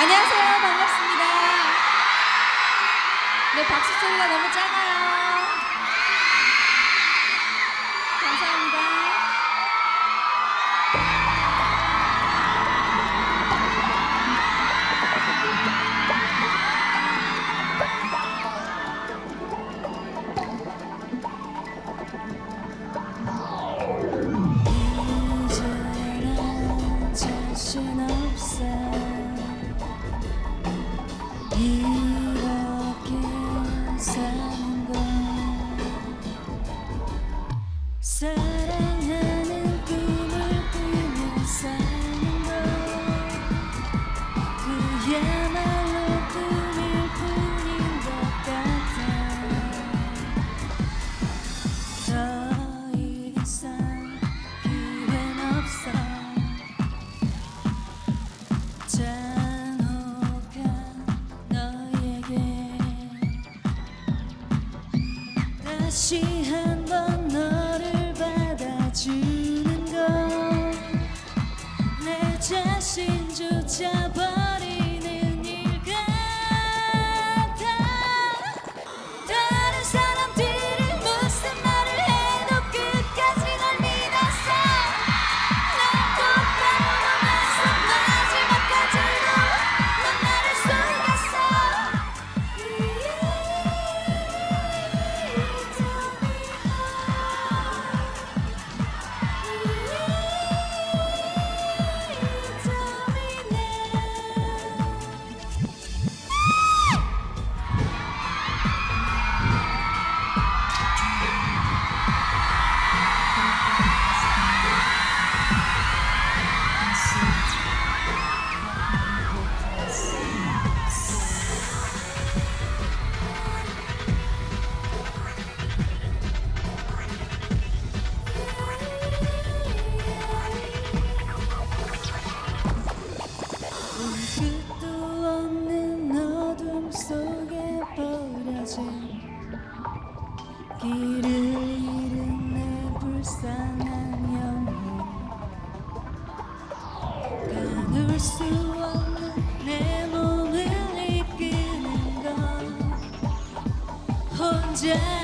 안녕하세요. 반갑습니다. 네, 박수 소리가 너무 작아요. 다시 한 번 너를 받아주는 건내 자신 길을 잃은 내 불쌍한 영혼. 가눌 수 없는 내 몸을 이끄는 건 혼자